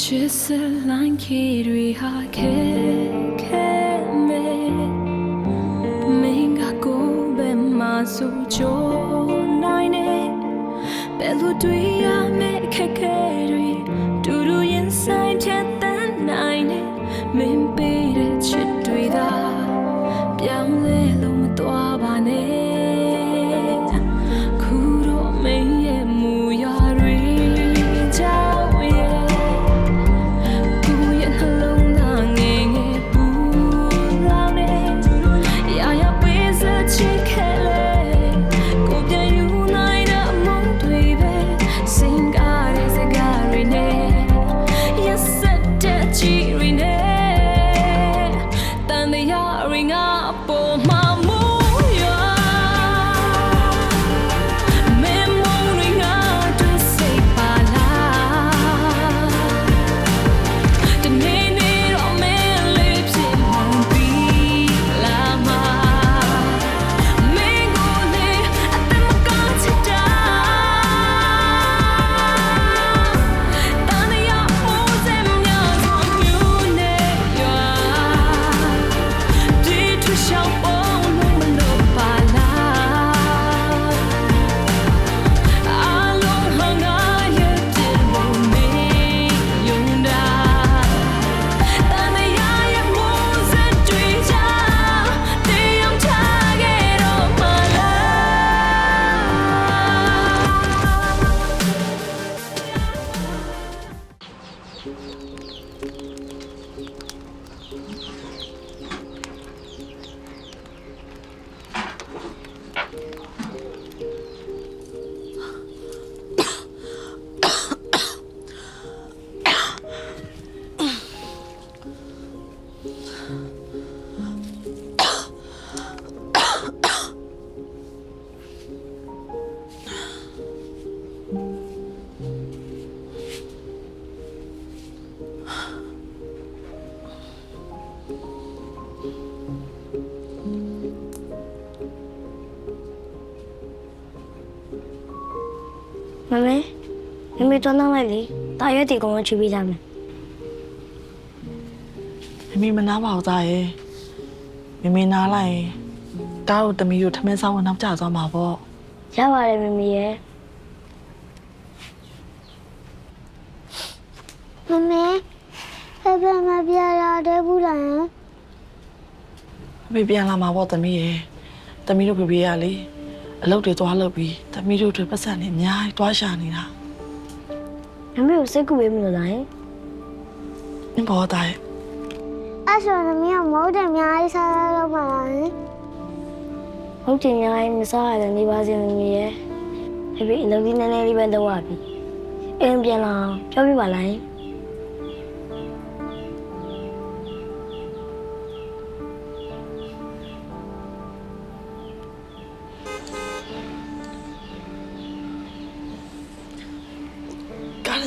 ချစ်စလိုင်းခေတွေဟာခဲခဲမဲမင်းကကိုယ်ပဲမဆိုချိုးနိုင်နေဘယ်လိုတွေ့ရမယ့်အခက်အခဲတွေတူတူရင်ဆိုင်ဖြတ်တန်းနိုင်နေမင်းပေးတဲ့ချစ်တွေသာ တရား မမေတွန်းတော့လိုက်လေတာရွက်တီကောင်ချူပေးကြမယ်မမေမနာပါဘူးသားရဲ့မမေနာလိုက်ရင်တားတို့တမီးတို့ထမင်းဆောင်ဝင်နောက်ကျသွားမှာပေါ့ရပါတယ်မမေရဲ့မမေဖေဖေမပြလာတဲ့ဘူးလားမမေပြန်လာမှာပေါ့တမီးရဲ့တမီးတို့ပြပြရလေအလုပ်တွေသွားလုပ်ပြီးတမီးတို့တွေပတ်စံနေအများကြီးတွားရှာနေတာ မမေကိုစိတ်ကူပေးမလို့လားယင်နင်ဘောသားရဲ့အဲ့ဆိုရင်မင်းကမဟုတ်တယ်အများကြီးစားရတော့ပါလားဟုတ်တယ်ညာရင်မစားရတယ်နေပါစေမမေရဲ့ဖေဖေအလုပ်ကြီးနည်းနည်းလေးပဲလုပ်ရပြီအင်းပြန်လာအောင်ပြောပြပါလား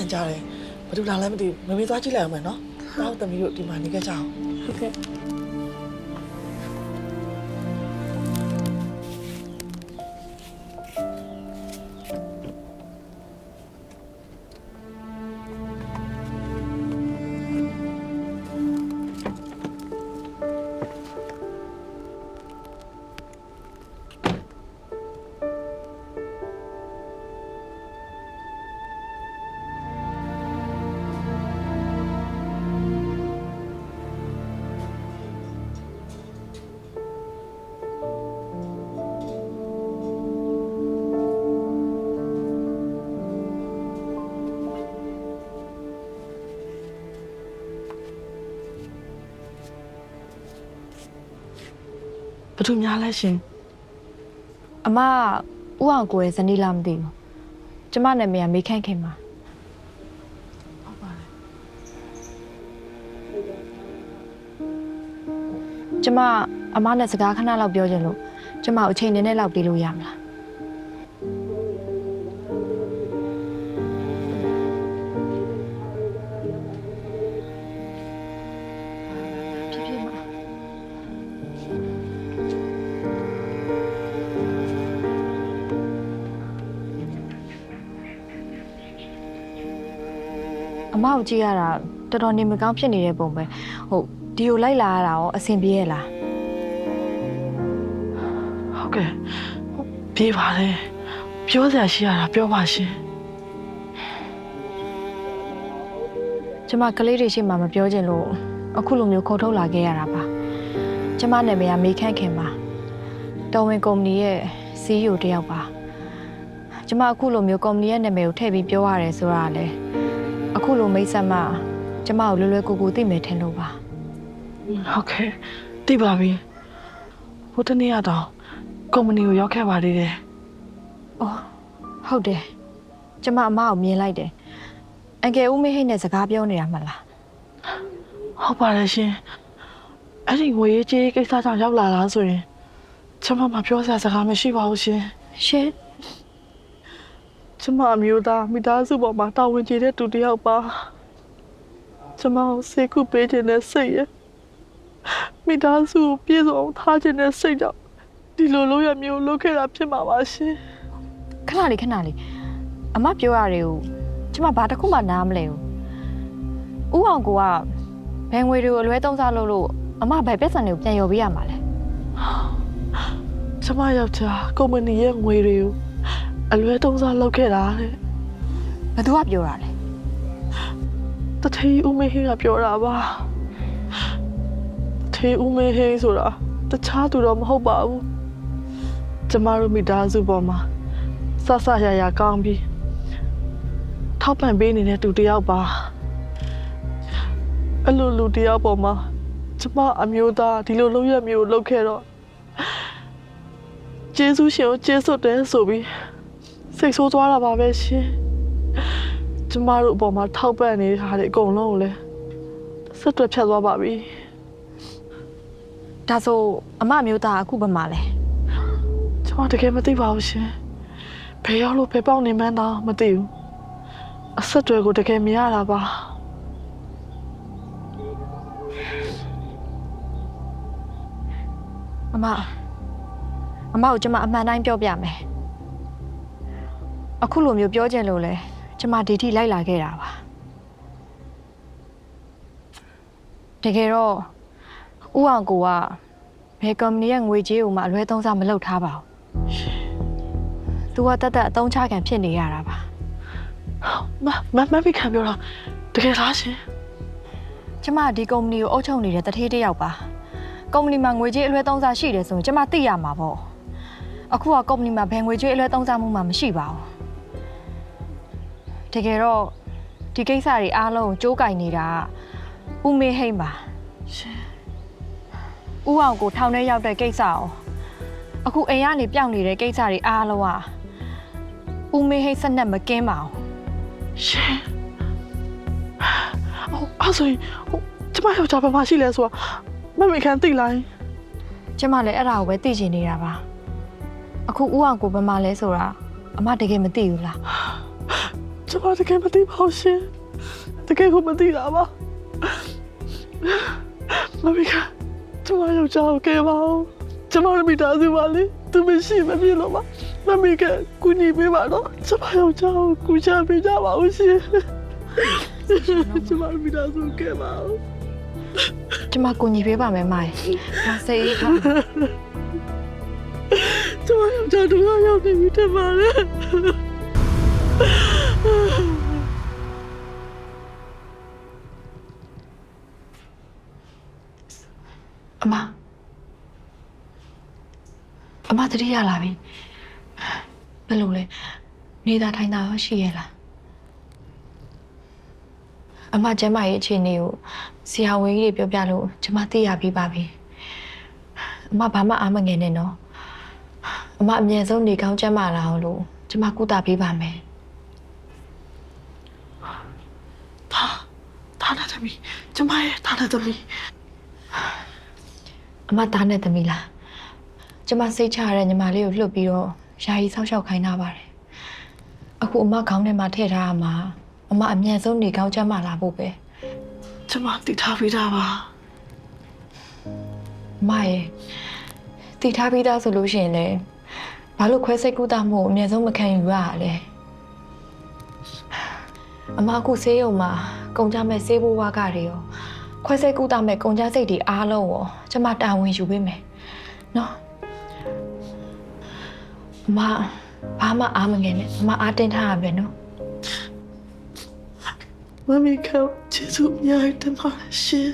ယင်ကားလန်ကြတယ်ဘာလို့လာလဲမသိဘူးမမေသွားကြည့်လိုက်အောင်မယ်နော်တားတို့တမီးတို့ဒီမှာနေခဲ့ကြအောင်ဟုတ်ကဲ့ ဘာလို့များလဲရှင်အမကဥအောင်ကိုရဲ့ဇနီးလားမသိဘူးကျမနာမည်ကမေခန့်ခင်ပါဟုတ်ပါတယ်ကျမအမနဲ့စကားခဏလောက်ပြောချင်လို့ကျမအချိန်နည်းနည်းလောက်ပေးလို့ရမလား အအမကိုကြည့်ရတာတော်တော်နေမကောင်းဖြစ်နေတဲ့ပုံပဲဟုတ်ဒီကိုလိုက်လာရတာရောအဆင်ပြေရဲ့လားဟုတ်ကဲ့ပြေးပါလေပြောစရာရှိရတာပြောပါရှင်ကျမကလေးတွေရှိမှမပြောချင်လို့အခုလိုမျိုးခေါ်ထုတ်လာခဲ့ရတာပါကျမနာမည်ကမေခန့်ခင်ပါတော်ဝင်ကုမ္ပဏီရဲ့ CEO တယောက်ပါကျမအခုလိုမျိုးကုမ္ပဏီရဲ့နာမည်ကိုထည့်ပြီးပြောရတယ်ဆိုတာကလေ အခုလိုမိတ်ဆက်မှကျမကိုလွယ်လွယ်ကူကူသိမယ်ထင်လို့ပါဟုတ်ကဲ့သိပါပြီဟိုတနေ့ကတော့ကုမ္ပဏီကိုရောက်ခဲ့ပါသေးတယ်။အော်ဟုတ်တယ်။ကျမအမကိုမြင်လိုက်တယ်။အန်ကယ်ဦးမေဟိတ်နဲ့စကားပြောနေတာမှလားဟုတ်ပါတယ်ရှင်အဲ့ဒီငွေရေးကြေးရေးကိစ္စကြောင့်ရောက်လာလားဆိုရင်ကျွန်မမပြောစရာစကားမရှိပါဘူးရှင်။ရှင် ကျွန်မအမျိုးသားမိသားစုပေါ်မှာတာဝန်ကျေတဲ့သူတစ်ယောက်ပါကျွန်မကိုစေကုပေးခြင်းနဲ့စိတ်ရမိသားစုကိုပြည့်စုံအောင်ထားခြင်းနဲ့စိတ်ကြောင့်ဒီလိုလိုရမျိုးလုပ်ခဲ့တာဖြစ်မှာပါရှင်ခဏလေးခဏလေးအမပြောရတယ်ကိုကျမဘာတစ်ခုမှနားမလဲဘူး။ဦးအောင်ကိုကဘယ်ငွေတွေကိုအလွဲသုံးစားလုပ်လို့အမဘယ်ပတ်စံတွေကိုပြန်ရော်ပေးရမှာလဲကျွန်မယောက်ျားကုမ္ပဏီရဲ့ငွေတွေကို အလွဲသုံးစားလုပ်ခဲ့တာတဲ့။ဘယ်သူကပြောတာလဲတထေးဦးမေဟင်းကပြောတာပါတထေးဦးမေဟင်းဆိုတာတခြားသူတော့မဟုတ်ပါဘူးကျမတို့မိသားစုပေါ်မှာဆဆရရကောင်းပြီးထောက်ပံ့ပေးနေတဲ့သူတစ်ယောက်ပါအဲ့လိုလူတစ်ယောက်ပေါ်မှာကျမအမျိုးသားဒီလိုလုပ်ရမျိုးလုပ်ခဲ့တော့ကျေးဇူးရှင်ကိုကျေးဇူးတယ်ဆိုပြီး စိတ်ဆိုးသွားတာပါပဲရှင်ကျမတို့အပေါ်မှာထောက်ပံ့နေတာတွေအကုန်လုံးကိုလည်းဆက်တွက်ဖြတ်သွားပါပြီ။ဒါဆိုအမမျိုးသားကအခုဘယ်မှာလဲကျမတကယ်မသိပါဘူးရှင်ဘယ်ရောက်လို့ဘယ်ပေါက်နေမှန်းတော့မသိဘူးအဆက်တွေကိုတကယ်မရတာပါ။အမအမကိုကျမအမှန်တိုင်းပြောပြမယ်။ အခုလိုမျိုးပြောချင်လို့လဲကျမဒီထိလိုက်လာခဲ့တာပါ။တကယ်တော့ဦးအောင်ကိုကဘယ်ကုမ္ပဏီရဲ့ငွေကြေးကိုမှအလွဲသုံးစားမလုပ်ထားပါဘူး။ तू ကတက်တက်အသုံးချခံဖြစ်နေရတာပါမမမမခံပြောတာတကယ်လားရှင်။ကျမဒီကုမ္ပဏီကိုအုပ်ချုပ်နေတဲ့တထေးတစ်ယောက်ပါ။ကုမ္ပဏီမှာငွေကြေးအလွဲသုံးစားရှိတယ်ဆိုရင်ကျမသိရမှာပေါ့။အခုကကုမ္ပဏီမှာဘယ်ငွေကြေးအလွဲသုံးစားမှုမှမရှိပါဘူး။ တကယ်တော့ဒီကိစ္စတွေအားလုံးကိုကြိုးကင်နေတာကဦးမေဟိမ့်ပါရှင်။ဦးအောင်ကိုထောင်ထဲရောက်တဲ့ကိစ္စအောင်အခုအိမ်ကနေပြောင်းနေတဲ့ကိစ္စတွေအားလုံးကဦးမေဟိမ့်စနက်မကင်းပါဘူး။ရှင်အော်အဲ့ဆိုရင်ဟိုကျမယောက်ျားဘာမှရှိလဲဆိုတာမမခံသိလိုက်ကျမလည်းအဲ့ဒါကိုပဲသိချင်နေတာပါအခုဦးအောင်ကိုဘယ်မှာလဲဆိုတာအမတကယ်မသိဘူးလား ကျမတကယ်မသိပါဘူးရှင်တကယ်ကိုမသိတာပါမမခံကျမယောက်ျားကိုကဲပါဦးကျမတို့မိသားစုပါလေသူမရှိမဖြစ်လို့ပါမမကကူညီပေးပါတော့ကျမယောက်ျားကိုကူချပေးကြပါဦးရှင်ကျမတို့မိသားစုကဲပါဦးကျမကူညီပေးပါမယ်မိုင်မစိတ်ထားကျမယောက်ျားတို့ရောက်နေပြီတဲ့ပါလေ အမအမတတိရလာပြီဘယ်လိုလဲနေတာထိုင်တာရောရှိရဲ့လားအမကျမရဲ့အခြေအနေကိုဆရာဝန်ကြီးတွေပြောပြလို့ကျမသိရပြီးပါပြီအမဘာမှအားမငယ်နဲ့နော်အမအမြဲဆုံးနေကောင်းကျမလာအောင်လို့ကျမကုသပေးပါမယ် ဒါဒါနဲ့သမီး ကျမရဲ့ဒါနဲ့သမီးအမသားနဲ့သမီးလားကျမစိတ်ချရတဲ့ညီမလေးကိုလှုပ်ပြီးတော့ယာယီဆောက်ရှောက်ခိုင်းထားပါတယ်အခုအမခေါင်းထဲမှာထည့်ထားရမှာအမအမြန်ဆုံးနေကောင်းကျမလာဖို့ပဲကျမတည်ထားပြီးသားပါအမရဲ့တည်ထားပြီးသားဆိုလို့ရှိရင်လည်းဘာလို့ခွဲစိတ်ကူတာမှုကိုအမြန်ဆုံးမခံယူရရလဲအမအခုဆေးရုံမှာ ကုန်ကြမဲ့ဆေးဘိုးဝါကတွေရောခွဲစိတ်ကူတာမဲ့ကုန်ကြစိတ်တွေအားလုံးရောကျမတာဝန်ယူပေးမယ်နော်အမဘာမှအားမငယ်နဲ့အမအားတင်းထားရမယ်နော်မမီကကျေးဇူးအများကြီးတင်ပါတယ်ရှင်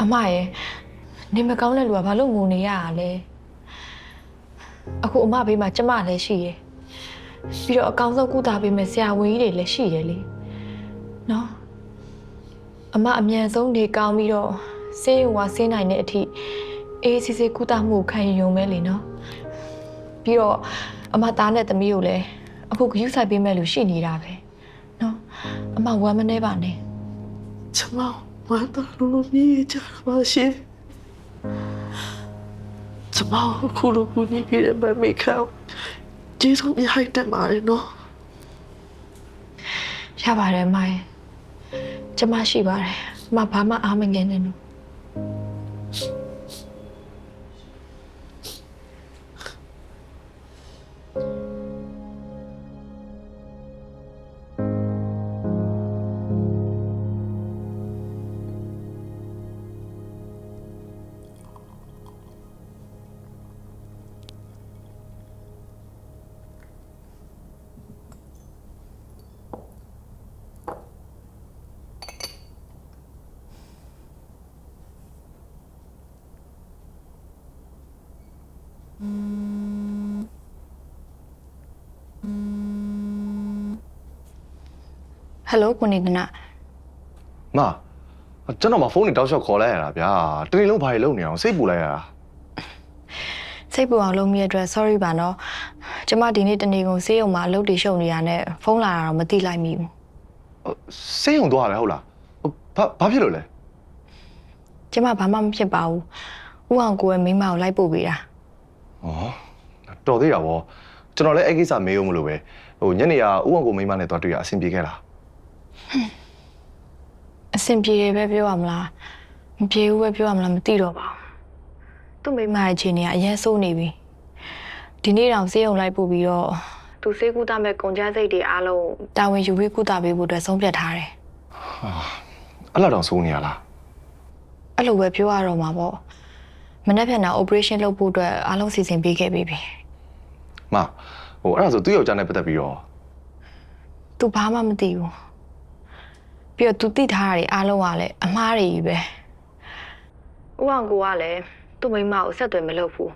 အမရဲ့နေမကောင်းတဲ့လူကဘာလို့ငိုနေရတာလဲအခုအမဘေးမှာကျမလည်းရှိရယ် ပြီးတော့အကောင်ဆုံးကုသပေးမယ်ဆရာဝန်ကြီးတွေလည်းရှိရယ်လေနော်အမအမြန်ဆုံးနေကောင်းပြီးတော့ဆေးရုံဝါဆင်းနိုင်တဲ့အထိအေးစစ်စစ်ကုသမှုခံယူရုံပဲလေနော်ပြီးတော့အမသားနဲ့သမီးကိုလည်းအခုဂရုစိုက်ပေးမဲ့လူရှိနေတာပဲနော်အမဝမ်းမနေပါနဲ့ကျမဝမ်းသာလို့မြည်ကြပါရှင်ကျမခုလိုကူညီခဲ့တဲ့မမီက ကျေးဇူးအများကြီးတင်ပါတယ်နော်ရပါတယ်မိုင်းကျမရှိပါတယ်မဘာမှအားမငယ်နဲ့နော် ဟယ်လိုကိုနေဒနာမကျွန်တော်မဖုန်းနဲ့တောက်လျှောက်ခေါ်လိုက်ရတာဗျာတနေ့လုံးဘာတွေလုပ်နေအောင်စိတ်ပူလိုက်ရတာစိတ်ပူအောင်လုပ်မိတဲ့အတွက် sorry ပါနော်ကျမဒီနေ့တနေ့ကုန်ဆေးရုံမှာအလုပ်တွေရှုပ်နေရတဲ့ဖုန်းလာတာတော့မသိလိုက်မိဘူးစိတ်ုံသွားတယ်ဟုတ်လားဘာဘာဖြစ်လို့လဲကျမဘာမှမဖြစ်ပါဘူးဥအောင်ကိုရဲ့မိန်းမကိုလိုက်ပို့ပေးတာဩတော်သေးတာဗောကျွန်တော်လည်းအဲ့ကိစ္စမေးအောင်မလို့ပဲဟိုညနေကဥအောင်ကိုမိန်းမနဲ့သွားတွေ့ရအဆင်ပြေခဲ့လား အဆင်ပြေတယ်ပဲပြောရမလားမပြေဘူးပဲပြောရမလားမသိတော့ပါဘူးသူ့မိန်းမရဲ့အခြေအနေကအရင်ဆိုးနေပြီဒီနေ့တောင်ဆေးရုံလိုက်ပို့ပြီးတော့သူဆေးကူတာမဲ့ကုန်ကြစိတ်တွေအားလုံးတာဝန်ယူပြီးကုသပေးဖို့အတွက်ဆုံးဖြတ်ထားတယ်အဲ့လောက်တောင်စိုးနေရလားအဲ့လိုပဲပြောရတော့မှာပေါ့မနေ့ပြန်တာ operation လုပ်ဖို့အတွက်အားလုံးစီစဉ်ပေးခဲ့ပြီးပြီမဟိုအဲ့ဒါဆိုသူ့ယောက်ျားနဲ့ပတ်သက်ပြီးတော့သူဘာမှမသိဘူး ပြီးတော့သူသိထားတာတွေအားလုံးကလည်းအမှားတွေကြီးပဲဥအောင်ကိုကလည်းသူ့မိန်းမကိုဆက်သွယ်မလုပ်ဘူး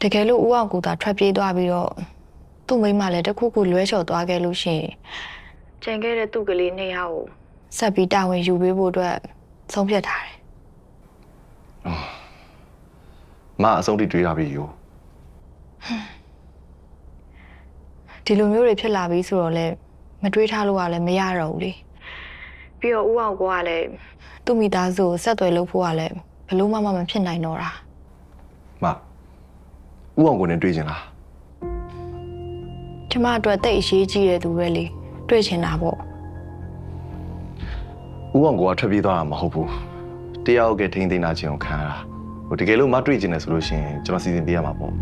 တကယ်လို့ဥအောင်ကိုသာထွက်ပြေးသွားပြီးတော့သူ့မိန်းမလည်းတစ်ခုခုလွဲချော်သွားခဲ့လို့ရှိရင်ကြံခဲ့တဲ့သူ့ကလေးနှစ်ယောက်ကိုဆက်ပြီးတာဝန်ယူပေးဖို့အတွက်ဆုံးဖြတ်ထားတယ်မအဆုံးထိတွေးတာပြီယူဒီလိုမျိုးတွေဖြစ်လာပြီဆိုတော့လည်း မတွေးထားလို့ကလည်းမရတော့ဘူးလေပြီးတော့ဥအောင်ကလည်းသူ့မိသားစုကိုဆက်သွယ်လုပ်ဖို့ကလည်းဘလို့မှမမဖြစ်နိုင်တော့တာမဥအောင်ကိုနဲ့တွေ့ချင်လားကျမအတွက်တိတ်အရေးကြီးတဲ့သူပဲလေတွေ့ချင်တာပေါ့ဥအောင်ကိုကထွက်ပြေးသွားတာမဟုတ်ဘူးတရားဟုတ်ကဲထိန်းသိမ်းတာချင်းကိုခံရတာဟိုတကယ်လို့မတွေ့ချင်တယ်ဆိုလို့ရှိရင်ကျွန်တော်စီစဉ်ပေးရမှာပေါ့